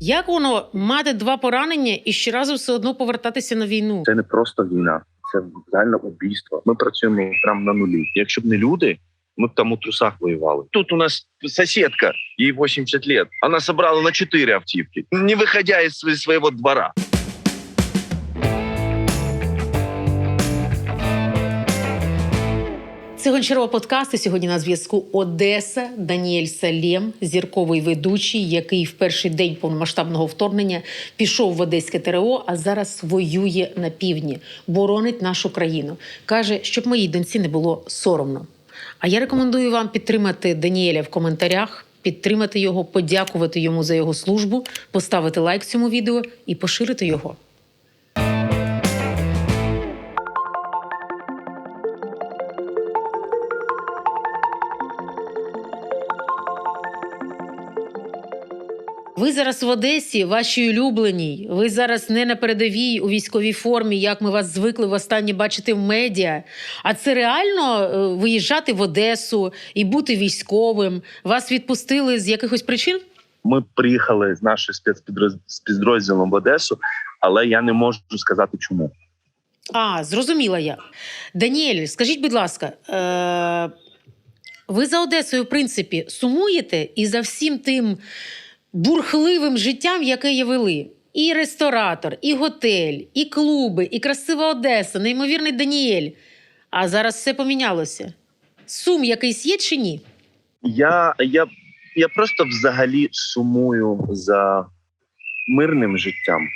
Як воно мати два поранення і щоразу все одно повертатися на війну? Це не просто війна, це загальне убійство. Ми працюємо прямо на нулі. Якщо б не люди, ми б там у трусах воювали. Тут у нас сусідка, їй 80 лет. Вона собрала на 4 автівки, не виходя із св- двора. Це Гончарова подкаст. І сьогодні на зв'язку Одеса Даніель Салєм, зірковий ведучий, який в перший день повномасштабного вторгнення пішов в Одеське ТРО, а зараз воює на півдні, боронить нашу країну. каже, щоб моїй доньці не було соромно. А я рекомендую вам підтримати Даніеля в коментарях, підтримати його, подякувати йому за його службу, поставити лайк цьому відео і поширити його. Ви зараз в Одесі, вашій улюбленій. Ви зараз не на передовій у військовій формі, як ми вас звикли востаннє бачити в медіа. А це реально е, виїжджати в Одесу і бути військовим. Вас відпустили з якихось причин? Ми приїхали з нашим спецпідрозділом в Одесу, але я не можу сказати чому. А, зрозуміла я. Даніель, скажіть, будь ласка, е- ви за Одесою, в принципі, сумуєте і за всім тим бурхливим життям, яке є вели? І ресторатор, і готель, і клуби, і красива Одеса, неймовірний Даніель. А зараз все помінялося. Сум якийсь є чи ні? Я, я, я просто взагалі сумую за мирним життям,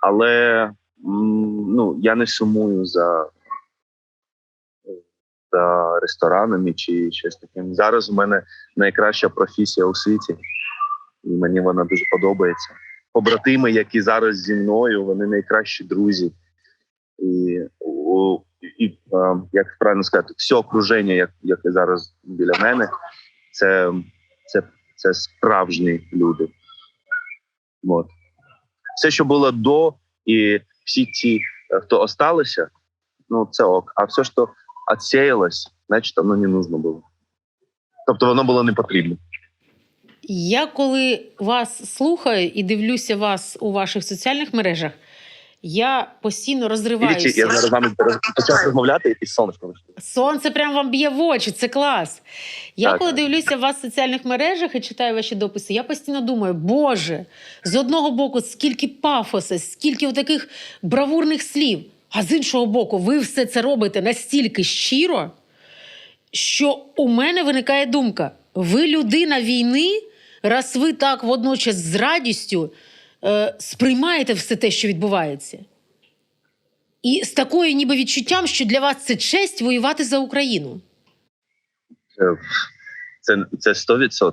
але ну, я не сумую за, за ресторанами чи щось таким. Зараз у мене найкраща професія у світі, і мені вона дуже подобається. Побратими, які зараз зі мною, вони найкращі друзі. І, і як правильно сказати, все окруження, як, яке зараз біля мене, це, це, це справжні люди. От. Все, що було до, і всі ті, е, хто осталися, ну це ок. А все, що відсіялось, значить, воно не нужно було. Тобто воно було не потрібно. Я коли вас слухаю і дивлюся вас у ваших соціальних мережах, я постійно розриваюся. Дивіться, я зараз вами почав розмовляти і сонечко. Сонце прям вам б'є в очі, це клас. Я Так. коли дивлюся вас в соціальних мережах і читаю ваші дописи, я постійно думаю, Боже, з одного боку, скільки пафоса, скільки таких бравурних слів. А з іншого боку, ви все це робите настільки щиро, що у мене виникає думка: ви людина війни, раз ви так водночас з радістю е, сприймаєте все те, що відбувається. І з такою ніби відчуттям, що для вас це честь воювати за Україну. Це, це, це 100%.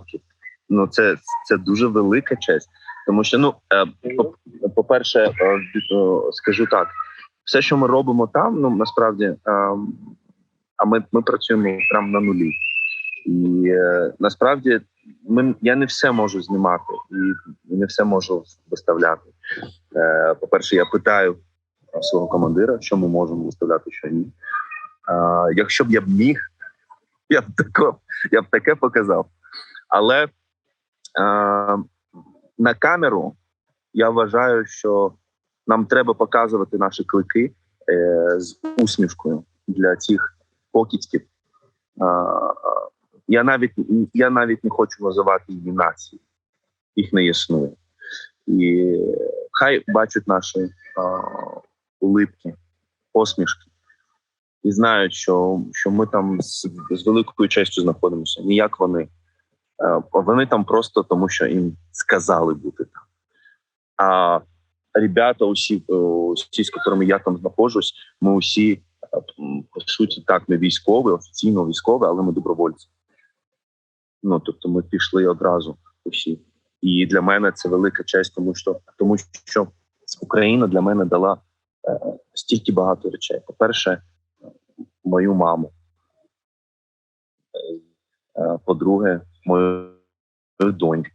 Ну, це, це дуже велика честь. Тому що, ну, е, по- по-перше, е, е, скажу так: все, що ми робимо там, ну насправді, е, а ми, ми працюємо прямо на нулі. І е, насправді ми, я не все можу знімати і не все можу виставляти. Е, по-перше, я питаю свого командира, що ми можемо виставляти, що ні. Е, якщо б я б міг, я б тако, я б таке показав. Але е, на камеру я вважаю, що нам треба показувати наші клики е, з усмішкою для цих покидьків. Я навіть я навіть не хочу називати її нації, їх не існує. І хай бачать наші е, улипки, посмішки і знають, що, що ми там з, з великою честю знаходимося. Ніяк вони. Е, Вони там просто тому, що їм сказали бути там. А ребята, усі, е, усі, з якими я там знаходжусь, ми усі, е, по суті, так, не військові, офіційно військові, але ми добровольці. Ну, тобто ми пішли одразу усі. І для мене це велика честь, тому що тому що Україна для мене дала е, стільки багато речей. По-перше, мою маму. Е, По-друге, мою доньку.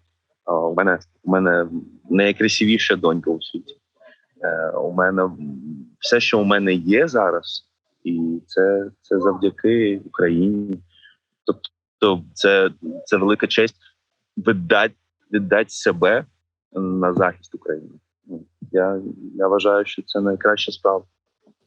У мене у мене найкрасивіша донька у світі. Е, У мене все, що у мене є зараз, і це, це завдяки Україні. Тобто, це, це велика честь віддати, віддати себе на захист України. Ну, Я, я вважаю, що це найкраща справа.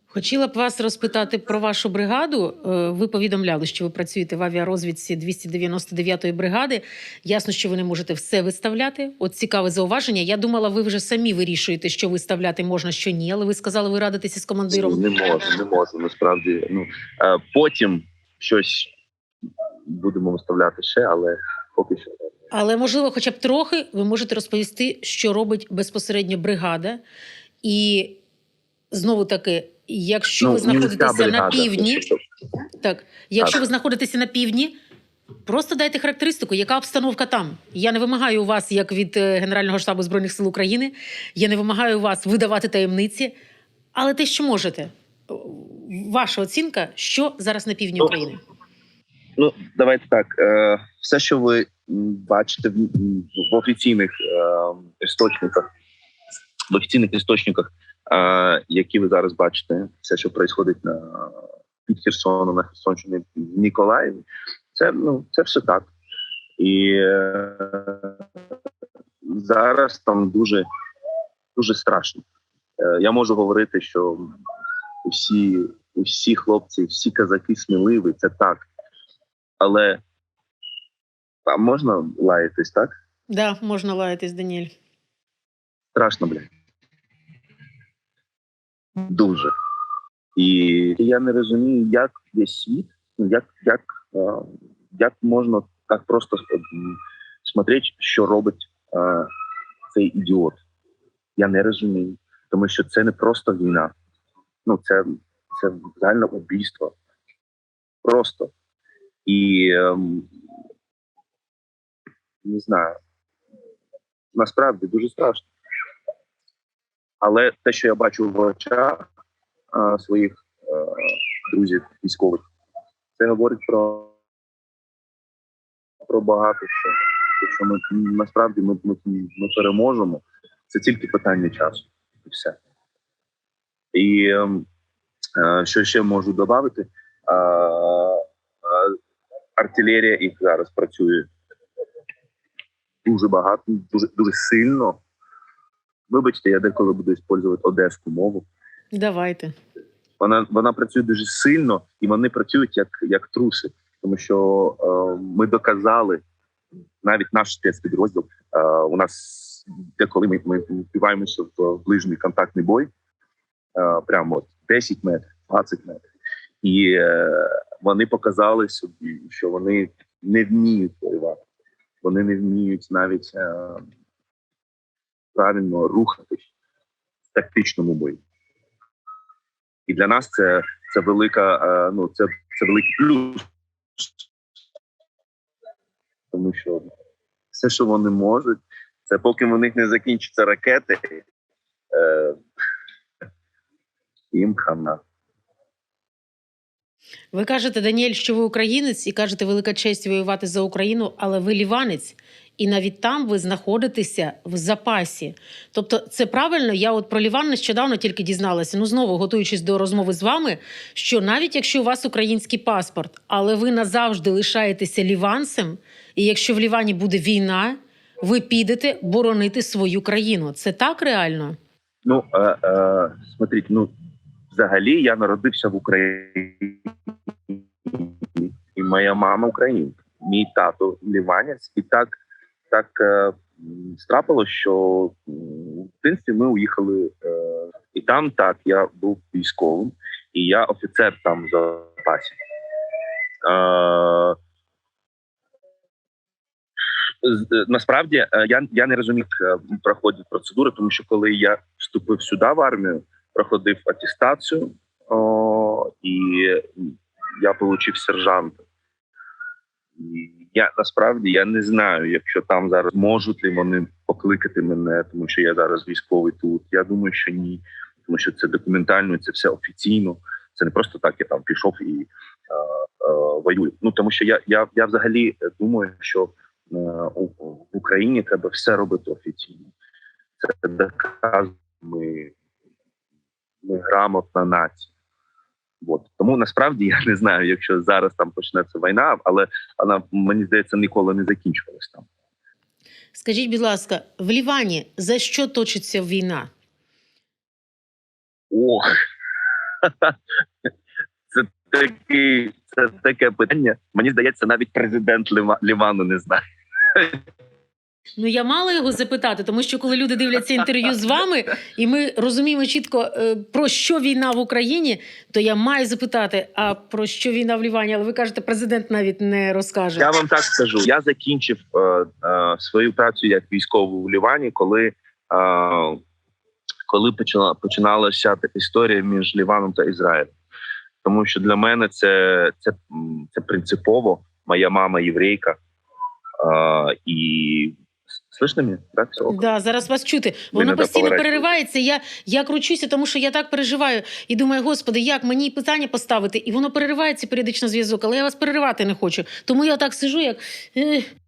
Хотіла б вас розпитати про вашу бригаду. Е, Ви повідомляли, що ви працюєте в авіарозвідці 299-ї бригади. Ясно, що ви не можете все виставляти. От цікаве зауваження. Я думала, ви вже самі вирішуєте, що виставляти можна, що ні. Але ви сказали, ви радитеся з командиром. Не можу, не можу. Насправді, ну е, потім щось будемо виставляти ще, але поки що. Але можливо, хоча б трохи ви можете розповісти, що робить безпосередньо бригада. І знову таки, якщо ви Ну, мінська знаходитеся на бригада, півдні, тобто, так якщо Так. ви знаходитеся на півдні, просто дайте характеристику, яка обстановка там. Я не вимагаю у вас, як від е, Генерального штабу збройних сил України, я не вимагаю у вас видавати таємниці, але те, що можете. Ваша оцінка, що зараз на півдні Ну, України? Ну, давайте так. Е, все, що ви бачите в, офіційних е, істочниках, в офіційних істочниках, е, які ви зараз бачите, все, що відбувається на під Херсоном, на Херсонщині, в Ніколаєві, це ну це все так. І зараз там дуже дуже страшно. Я можу говорити, що усі, усі хлопці, всі казаки сміливі, це так. Але а можна лаятись, так? Да, можна лаятись, Даніель. Страшно, блядь. Дуже. І я не розумію, як весь світ, ну, як, як, е, як можна так просто м, смотреть, що робить е, цей ідіот. Я не розумію. Тому що це не просто війна. Ну, це, це загальне убійство. Просто. І не знаю. Насправді дуже страшно. Але те, що я бачу в очах своїх е, друзів військових, це говорить про, про багато що. Що ми насправді ми, ми, ми переможемо. Це тільки питання часу. І все. І ем, е, що ще можу додати? Артилерія їх зараз працює дуже багато, дуже дуже сильно. Вибачте, я деколи буду використовувати одеську мову. Давайте. Вона вона працює дуже сильно, і вони працюють як, як труси, тому що е, ми доказали навіть наш спецпідрозділ. Е, у нас деколи ми, ми впиваємося в ближній контактний бой, е, прямо от 10 метрів, 20 метрів. І е, вони показали собі, що вони не вміють воювати. Вони не вміють навіть е, правильно рухатись в тактичному бою. І для нас це, це велика, е, ну це, це великий плюс. Тому що все, що вони можуть, це поки в них не закінчаться ракети, е, їм хана. Ви кажете, Даніель, що ви українець, і кажете, велика честь воювати за Україну, але ви ліванець, і навіть там ви знаходитеся в запасі. Тобто, це правильно. Я от про Ліван нещодавно тільки дізналася. Ну знову готуючись до розмови з вами, що навіть якщо у вас український паспорт, але ви назавжди лишаєтеся ліванцем, і якщо в Лівані буде війна, ви підете боронити свою країну. Це так реально? Ну, е, е, смотрите, ну взагалі я народився в Україні, і моя мама українка, мій тато ліванець, і так так е, м, що в дитинстві ми уїхали, е, і там так я був військовим, і я офіцер там в запасі. Е, е, насправді е, я, я не розумів, е, проходять процедури, тому що коли я вступив сюди в армію, проходив атестацію, о, і я отримав сержанта. І Я насправді я не знаю, якщо там зараз можуть ли вони покликати мене, тому що я зараз військовий тут. Я думаю, що ні, тому що це документально, це все офіційно. Це не просто так, я там пішов і е, е, воюю. Ну тому що я, я, я взагалі думаю, що е, у, в Україні треба все робити офіційно. Це доказує ми, ми грамотна нація. От. Тому насправді я не знаю, якщо зараз там почнеться війна, але вона мені здається ніколи не закінчувалась там. Скажіть, будь ласка, в Лівані за що точиться війна? Ох. Це таке, це таке питання. Мені здається, навіть президент Лівану не знає. Ну я мала його запитати, тому що коли люди дивляться інтерв'ю з вами, і ми розуміємо чітко е, про що війна в Україні, то я маю запитати, а про що війна в Лівані? Але ви кажете, президент навіть не розкаже. Я вам так скажу. Я закінчив е, е, свою працю як військовий в Лівані, коли, е, коли почала починалася історія між Ліваном та Ізраїлем. Тому що для мене це, це, це принципово. Моя мама єврейка. Е, і слышно мене? Так, все ок? Да, зараз вас чути. Воно постійно переривається. Я, я кручуся, тому що я так переживаю і думаю, господи, як мені питання поставити? І воно переривається періодично зв'язок, але я вас переривати не хочу. Тому я так сижу, як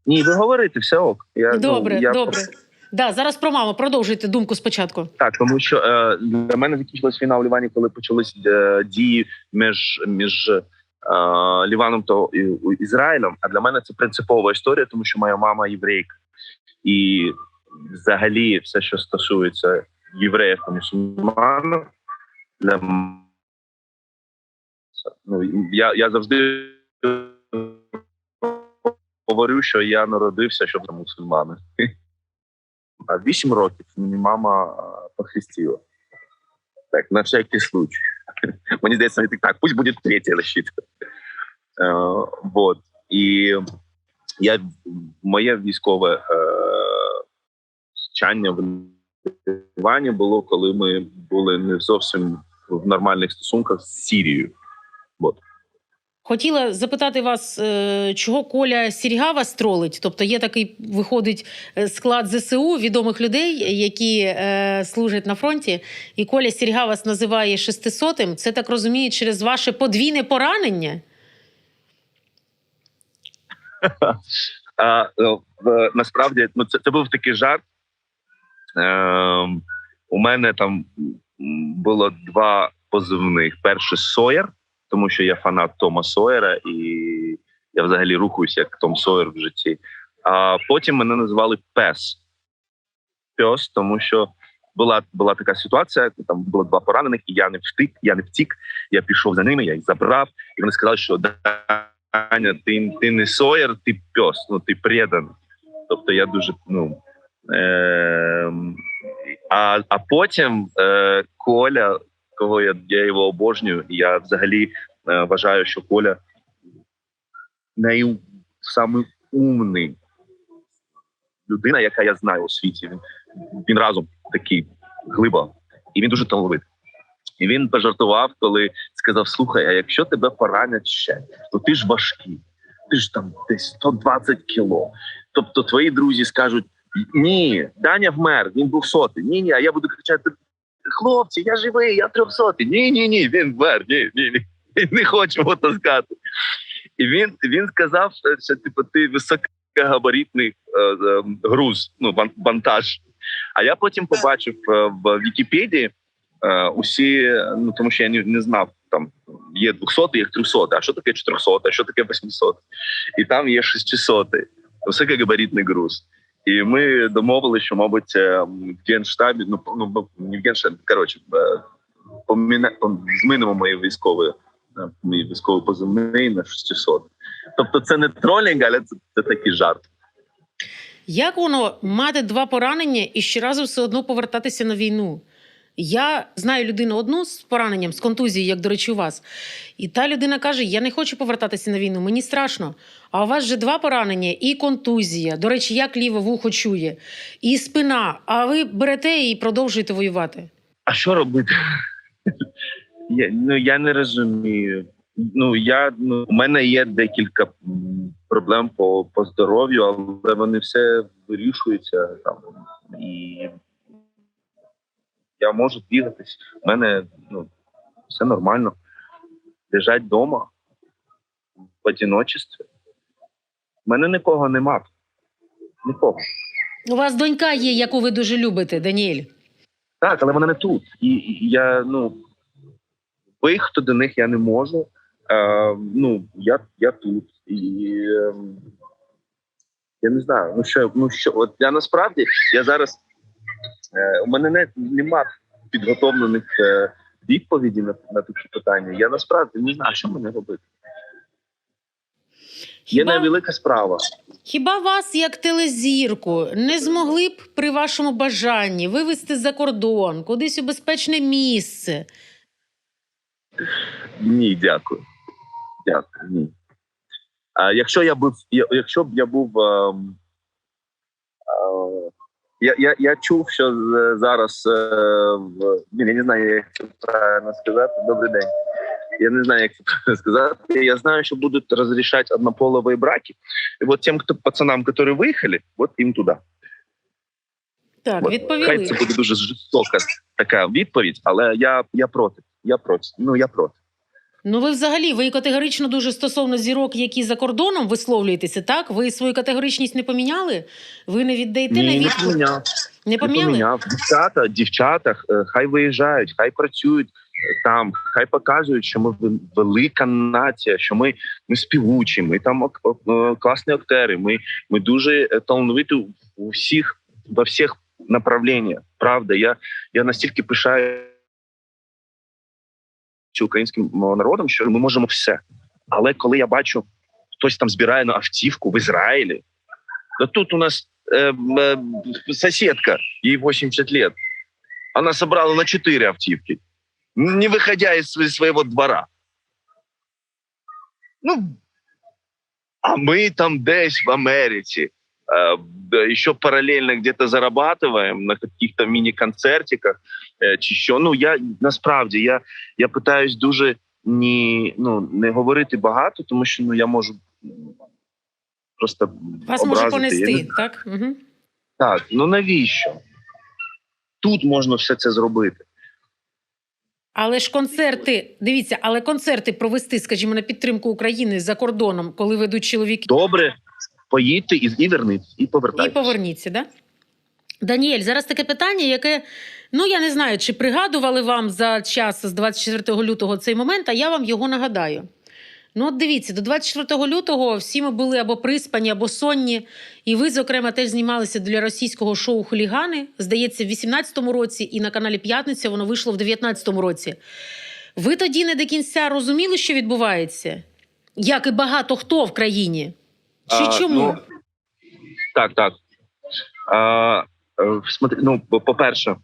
Ні, ви говорите, все ок. Я, ну, добре, я добре. Да, зараз про маму. Продовжуйте думку спочатку. Так, тому що е, для мене закінчилась війна в Лівані, коли почались е, дії між, між е, Ліваном та Ізраїлем. А для мене це принципова історія, тому що моя мама єврейка. І взагалі все, що стосується євреїв та мусульман, для ну, я, я завжди говорю, що я народився, щоб мусульмани. А вісім років мені мама похрестила. Так, на всякий случай. Мені здається, так, пусть буде третя защита. Е, вот. І я, моє військове е, вчання в Лівані було, коли ми були не зовсім в нормальних стосунках з Сірією. Хотіла запитати вас, е, чого Коля Сірга вас тролить? Тобто є такий, виходить, е, склад ЗСУ відомих людей, які е, служать на фронті, і Коля Сірга вас називає шестисотим. Це так розумію, через ваше подвійне поранення? А, в- насправді, ну це, це був такий жарт. Е, у мене там було два позивних. Перший Сойер, тому що я фанат Тома Сойера, і я взагалі рухаюся як Том Сойер в житті. А потім мене називали Пес. Пес, тому що була, була така ситуація, там було два поранених, і я не втік, я не втік. Я пішов за ними, я їх забрав, і вони сказали, що Аня, ти, ти не Сойер, ти пес, ну ти предан. Тобто я дуже ну. Е, а, а потім е, Коля, кого я, я його обожнюю, я взагалі е, вважаю, що Коля най, самий умний людина, яка я знаю у світі. Він, він разом такий глиба, і він дуже талановитий. І він пожартував, коли сказав: Слухай, а якщо тебе поранять ще, то ти ж важкий, ти ж там десь 120 кіло. Тобто твої друзі скажуть: ні, Даня вмер, він був сотий. Ні, ні, а я буду кричати: хлопці, я живий, я трьохсотий. Ні, ні, ні, він вмер, ні, ні, ні. Не хочемо таскати. І він, він сказав, що типу, ти високогабаритний е, е, груз, ну, вантаж. А я потім побачив е, в Вікіпедії е, усі, ну тому що я не, не знав, там є 200, є 300, а що таке 400, а що таке 800? І там є 600, високогабаритний груз. І ми домовилися, що, мабуть, е, в Генштабі, ну, ну не в Генштабі, коротше, е, поміна, змінимо мої військові, е, мій військовий позивний на 600. Тобто це не тролінг, але це, це такий жарт. Як воно мати два поранення і щоразу все одно повертатися на війну? Я знаю людину одну з пораненням, з контузією, як до речі, у вас. І та людина каже: Я не хочу повертатися на війну, мені страшно. А у вас же два поранення і контузія. До речі, як ліве вухо чує, і спина. А ви берете і продовжуєте воювати. А що робити? Я, ну я не розумію. Ну я ну у мене є декілька проблем по, по здоров'ю, але вони все вирішуються там і я можу бігатись. У мене ну все нормально. Лежать вдома в одиночестві. У мене нікого нема. Нікого. У вас донька є, яку ви дуже любите, Даніель. Так, але вона не тут. І, і я ну виїхати до них я не можу. Е, ну, я, я тут. І, е, Я не знаю. Ну що, ну що, от я насправді я зараз у мене не нема підготовлених е, відповідей на, на такі питання. Я насправді не знаю, що мені робити. Є Хіба, невелика справа. хіба вас, як телезірку, не змогли б при вашому бажанні вивезти за кордон, кудись у безпечне місце? Ні, дякую. Дякую. Ні. А якщо я був, якщо б я був. ем, е, я, я, я чув, що зараз е, в я не знаю, як це правильно сказати. Добрий день. Я не знаю, як це правильно сказати. Я знаю, що будуть розрішати однополові браки. І от тим, хто пацанам, які виїхали, от їм туди. Так, От. Хай це буде дуже жорстока така відповідь, але я, я проти. Я проти. Ну я проти. Ну, ви взагалі, ви категорично дуже стосовно зірок, які за кордоном висловлюєтеся, так? Ви свою категоричність не поміняли? Ви не віддаєте на Ні, не поміняв. Не Не поміняв. Дівчата, дівчата, е, хай виїжджають, хай працюють е, там, хай показують, що ми велика нація, що ми, ми співучі, ми там е, класні актери. Ми, ми дуже талановиті у всіх во всіх направленнях. Правда, я, я настільки пишаю українським народом, що ми можемо все. Але коли я бачу, хтось там збирає на автівку в Ізраїлі, то тут у нас э, э, соседка, ей 80 лет, она собрала на 4 автівки, не выходя из св- своего двора. Ну, а мы там десь в Америці, э, да, еще параллельно где-то зарабатываем на каких-то міні-концертиках, э, чи що. Ну, я насправді я, я питаюсь дуже ні, ну, не говорити багато, тому що ну, я можу просто Вас може. Я не понести, так? Угу. так, ну навіщо? Тут можна все це зробити. Але ж концерти, дивіться, але концерти провести, скажімо, на підтримку України за кордоном, коли ведуть чоловіки, Добре, поїдьте і, і верніть, і і поверніться, да? Даніель, зараз таке питання, яке ну я не знаю, чи пригадували вам за час з 24 лютого цей момент, а я вам його нагадаю. Ну, от дивіться, до 24 лютого всі ми були або приспані, або сонні. І ви, зокрема, теж знімалися для російського шоу Хулігани. Здається, в 18-му році, і на каналі П'ятниця воно вийшло в 19-му році. Ви тоді не до кінця розуміли, що відбувається? Як і багато хто в країні? Чи А, чому? ну, так, так. А, е, смотри, ну, по- по-перше,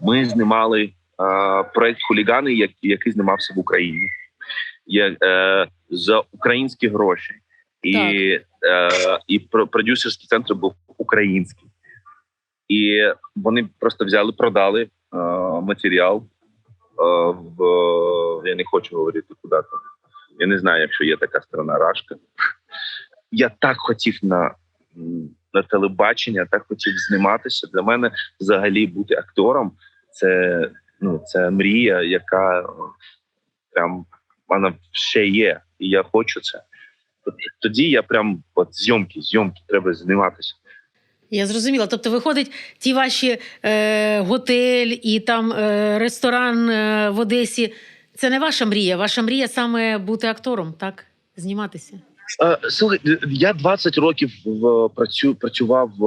ми знімали а, проект хулігани, як- який знімався в Україні. Є, е, за українські гроші. І, е, і про- продюсерський центр був український. І вони просто взяли, продали е, матеріал е, в я не хочу говорити куди там. Я не знаю, якщо є така сторона Рашка. Я так хотів на, на телебачення, так хотів зніматися. Для мене взагалі бути актором це, ну, це мрія, яка прям вона ще є, і я хочу це. Тоді я прям от зйомки, зйомки треба зніматися. Я зрозуміла. Тобто, виходить, ті ваші е, готель і там е, ресторан е, в Одесі. Це не ваша мрія. Ваша мрія саме бути актором, так? Зніматися. Е, Слухай, я 20 років в працю працював в,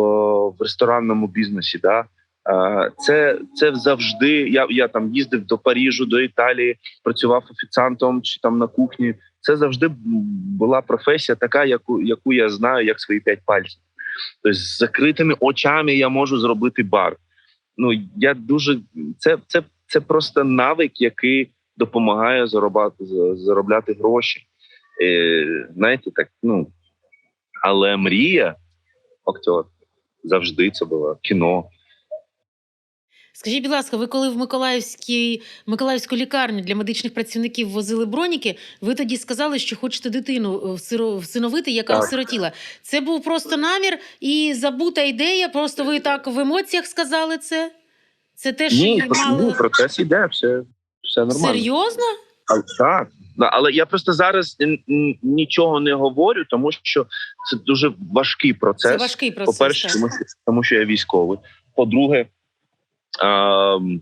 в ресторанному бізнесі. Да? Е, Це це завжди. Я я там їздив до Парижу, до Італії, працював офіціантом чи там на кухні. Це завжди була професія, така, яку яку я знаю, як свої п'ять пальців. Тобто з закритими очами я можу зробити бар. Ну я дуже це, це, це просто навик, який допомагає заробляти заробляти гроші. Е, знаєте, так, ну, але мрія актер завжди це було кіно. Скажіть, будь ласка, ви коли в Миколаївській Миколаївську лікарню для медичних працівників возили броніки, ви тоді сказали, що хочете дитину е, всиновити, яка Так. осиротіла. Це був просто намір і забута ідея. Просто ви так в емоціях сказали це. Це те, що Ні, ви мали ні, процес іде, все, все нормально. серйозно? А, так. Да, Але я просто зараз нічого не говорю, тому що це дуже важкий процес. Це важкий процес. По-перше, тому що, тому що я військовий. По-друге, ем,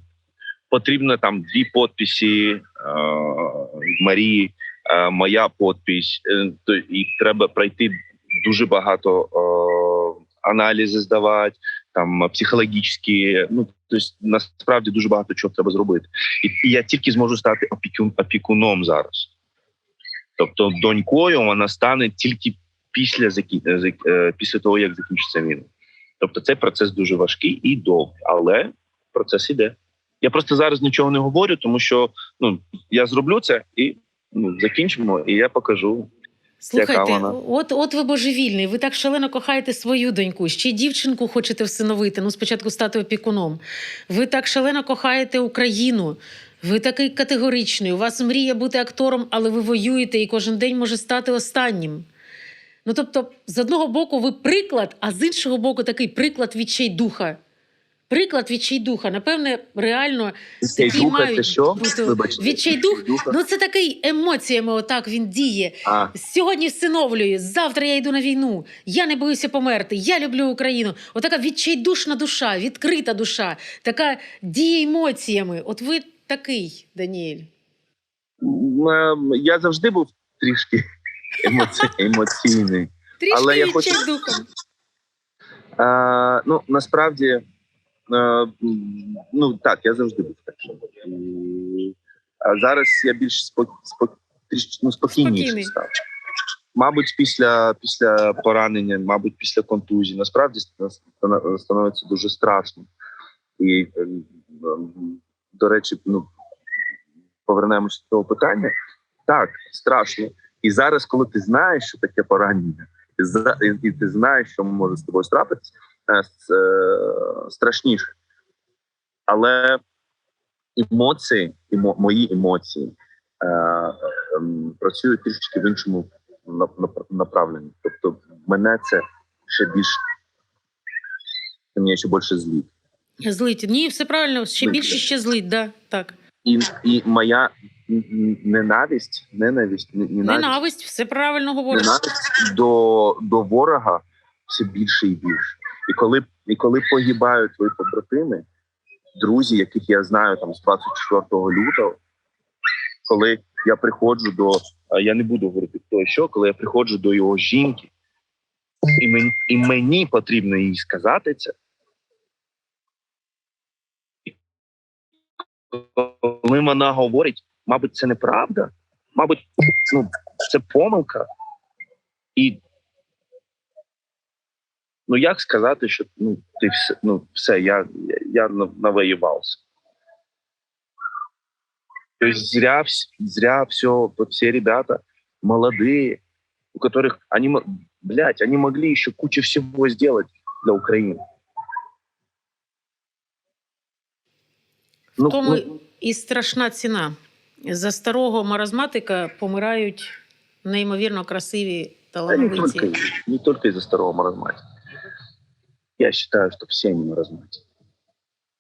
потрібно там дві підписи е, Марії, е, моя підпись, е, то, і треба пройти дуже багато е, аналізи здавати, там психологічні. Ну тобто, насправді дуже багато чого треба зробити. І, я тільки зможу стати опікун, опікуном зараз. Тобто, донькою вона стане тільки після закі... е, е, після того, як закінчиться війна. Тобто, цей процес дуже важкий і довгий, але процес іде. Я просто зараз нічого не говорю, тому що ну я зроблю це і ну, закінчимо, і я покажу. Слухайте, вона? от, от ви божевільний, ви так шалено кохаєте свою доньку, ще й дівчинку хочете всиновити, ну спочатку стати опікуном. Ви так шалено кохаєте Україну. Ви такий категоричний. У вас мрія бути актором, але ви воюєте і кожен день може стати останнім. Ну тобто, з одного боку, ви приклад, а з іншого боку, такий приклад відчайдуха. Приклад відчайдуха. Напевне, реально такі Відчайдуха це що? бути Вибачте, відчайдух. Ну це такий емоціями, отак він діє. А, Сьогодні всиновлюю, завтра я йду на війну. Я не боюся померти. Я люблю Україну. Отака відчайдушна душа, відкрита душа, така діє емоціями. От ви такий, Даніель. е, я завжди був трішки емоці... емоційний. Трішки Але я хочу- А, ну насправді, ну так, я завжди був таким. І, А зараз я більш спок... спок... ну, спокійніший став. Мабуть, після, після поранення, мабуть, після контузії. Насправді ста- становиться дуже страшно. І, ем, ем, до речі, ну, повернемося до того питання. Так, страшно. І зараз, коли ти знаєш, що таке поранення, і, ти знаєш, що може з тобою трапитися, е, е, страшніше. Але емоції, емо, мої емоції е, ем, працюють трішки в іншому нап- нап- направленні. Тобто, мене це ще більш мене ще більше злить. Злить. Ні, все правильно, ще Злить. більше ще злить, да, так. І, і моя ненависть, ненависть, ненависть, Ненависть, все правильно говориш. ненависть до, до ворога все більше і більше. І коли, і коли погибають твої побратими, друзі, яких я знаю там з 24 лютого, коли я приходжу до я не буду говорити хто і що, коли я приходжу до його жінки, і мені, і мені потрібно їй сказати це. Коли вона говорить, мабуть, це неправда, мабуть, ну, це помилка. І ну як сказати, що ну, ти все, ну, все, я, я, я на- навоювався. То есть зря, вс- зря все, все ребята молодые, у которых они, мо- блядь, они могли еще кучу всего сделать для Украины. Ну, В тому ну, і страшна ціна. За старого маразматика помирають неймовірно красиві да не талановиті. только, не только из-за старого маразматика. Я считаю, що всі вони маразматики.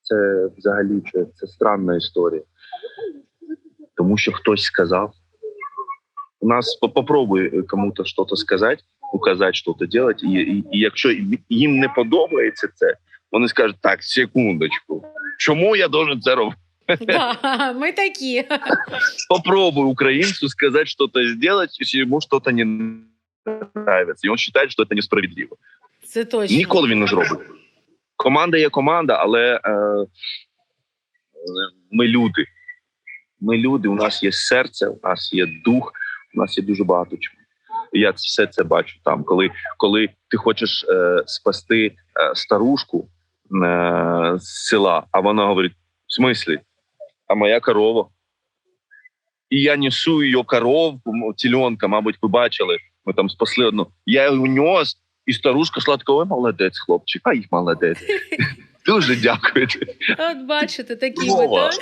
Це взагалі це, це странна історія. Тому що хтось сказав. У нас по- попробуй кому-то щось сказати, указати, щось робити, і, і, і якщо їм не подобається це, вони скажуть: так, секундочку, чому я должен це робити? Да, ми такі. Попробуй українцю сказати щось зробити, якщо йому щось не нравится, і він вважає, що це несправедливо. Це точно. Ніколи він не зробить. Команда є команда, але е, ми люди. Ми люди, у нас є серце, у нас є дух, у нас є дуже багато чого. Я все це бачу там, коли, коли ти хочеш е, спасти е, старушку е, з села, а вона говорить: в смислі, а моя корова. І я несу її коровку, м, теленка, мабуть, ви бачили. Ми там спасли одну. Я її нес, і старушка ой, молодець, хлопчик, а їх молодець. Дуже дякую. От бачите, такі ви, так?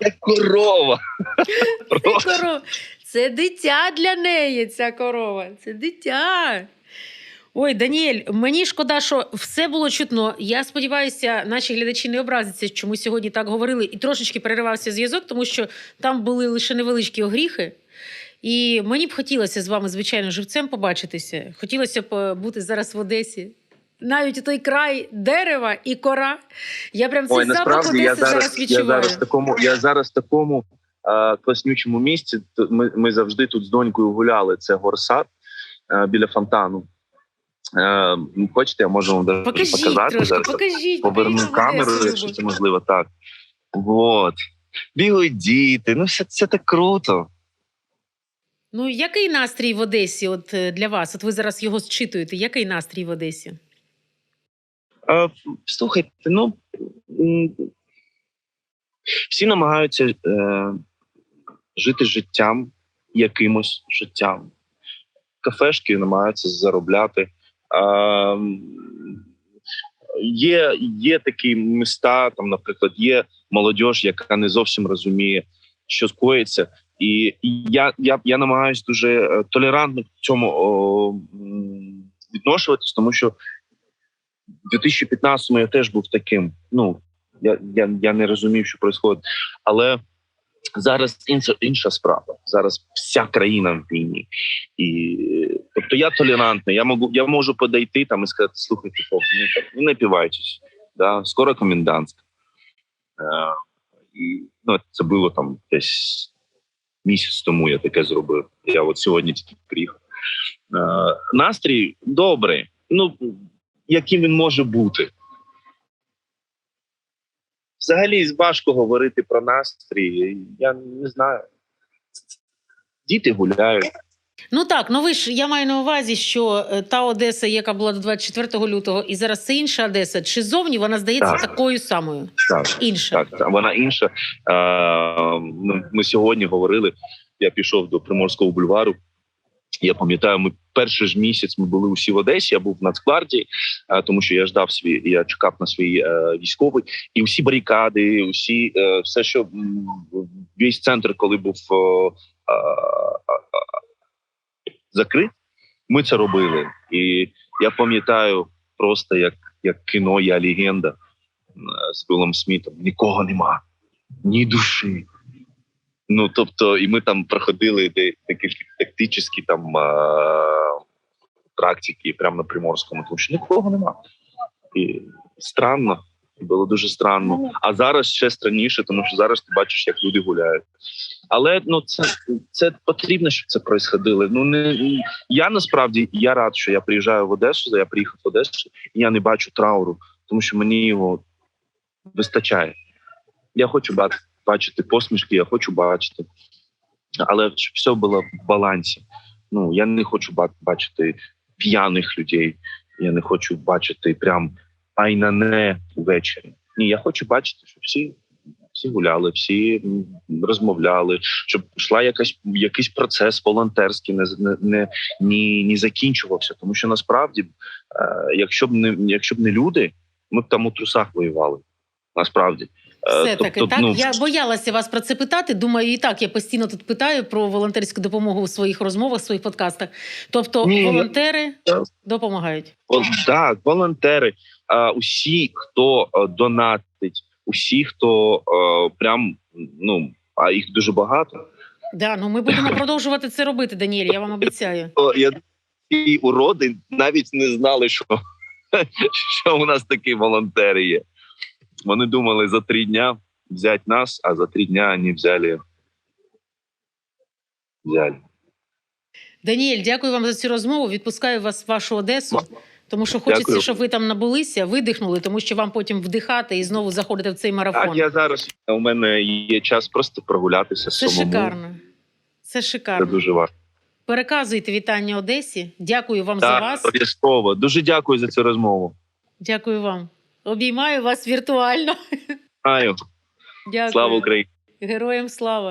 Як корова. Корова. Це дитя для неї, ця корова. Це дитя. Ой, Даніель, мені шкода, що все було чутно. Я сподіваюся, наші глядачі не образяться, що ми сьогодні так говорили, і трошечки переривався зв'язок, тому що там були лише невеличкі огріхи. І мені б хотілося з вами, звичайно, живцем побачитися. Хотілося б е, бути зараз в Одесі. Навіть той край дерева і кора. Я прям цей Ой, запах насправді я Одеси зараз, зараз я відчуваю. зараз в такому, я зараз в такому а, класнючому місці. Ми, ми завжди тут з донькою гуляли. Це горсад. е, біля фонтану. Е, Хочете, я можу вам даже Покажіть показати трошки, зараз. покажіть. Поверну камеру, Одесу, якщо це можливо, так. Вот. Бігають діти, ну все це так круто. Ну, який настрій в Одесі от е, для вас? От ви зараз його зчитуєте. Який настрій в Одесі? Е, слухайте, ну всі намагаються е, жити життям, якимось життям. Кафешки намагаються заробляти. Е, є, є такі міста, там, наприклад, є молодь, яка не зовсім розуміє, що скоїться. І я, я, я намагаюся дуже е, толерантно к цьому о, відношуватись, тому що в 2015-му я теж був таким. Ну я, я, я не розумів, що відбувається. Але зараз інша інша справа. Зараз вся країна в війні. І тобто я толерантний. Я можу, я можу подойти там і сказати: слухайте, хлопці, ну, так, не напівайтесь. Да? Скоро комендантська. Е, ну, це було там десь місяць тому. Я таке зробив. Я от сьогодні тільки приїхав. Е, настрій добрий. Ну яким він може бути. Взагалі важко говорити про настрій. Я не знаю. Діти гуляють. Ну так, ну ви ж я маю на увазі, що е, та Одеса, яка була до 24 лютого, і зараз це інша Одеса. Чи зовні вона здається Так. такою самою? Так, Інша. так, так. Вона інша. Е, ну, ми сьогодні говорили. Я пішов до Приморського бульвару. Я пам'ятаю, ми перший ж місяць ми були усі в Одесі. Я був в Нацгвардії, е, тому що я ждав свій, я чекав на свій е, військовий, і усі барикади, усі е, все, що весь центр, коли був е, закрит, ми це робили. І я пам'ятаю просто як, як кіно Я легенда е, з Білом Смітом. Нікого нема, ні душі. Ну тобто, і ми там проходили де такі тактичні там е- практики прямо на Приморському, тому що нікого нема. І странно, було дуже странно. А зараз ще странніше, тому що зараз ти бачиш, як люди гуляють. Але ну це, це потрібно, щоб це происходило. Ну не я насправді я рад, що я приїжджаю в Одесу. Я приїхав в Одесу, і я не бачу трауру, тому що мені його вистачає. Я хочу бачити, посмішки, я хочу бачити, але щоб все було в балансі. Ну я не хочу бачити п'яних людей. Я не хочу бачити прям айнане ввечері. Ні, я хочу бачити, щоб всі. Всі гуляли, всі розмовляли, щоб йшла якась якийсь процес волонтерський, не не, не, ні, не закінчувався. Тому що насправді, е, якщо б не якщо б не люди, ми б там у трусах воювали. Насправді, Е, Все таки, тобто, так. ну, Я боялася вас про це питати. Думаю, і так я постійно тут питаю про волонтерську допомогу у своїх розмовах, своїх подкастах. Тобто, Ні, волонтери Так. допомагають. О, Так, волонтери, а, усі, хто е, донатить, усі, хто е, прям ну а їх дуже багато. Да, ну ми будемо продовжувати це робити, Даніель. Я вам обіцяю. Я і уроди навіть не знали, що, що у нас такі волонтери є. Вони думали за три дня взяти нас, а за три дня вони взяли. взяли. Даніель, дякую вам за цю розмову. Відпускаю вас в вашу Одесу. Тому що хочеться, Дякую. щоб ви там набулися, видихнули, тому що вам потім вдихати і знову заходити в цей марафон. Так, я зараз у мене є час просто прогулятися Це самому. шикарно. Це Це шикарно. дуже важко. Переказуйте вітання Одесі. Дякую вам за вас. обов'язково. Дуже дякую за цю розмову. Дякую вам. Обіймаю вас віртуально. Дякую. Слава Україні! Героям слава.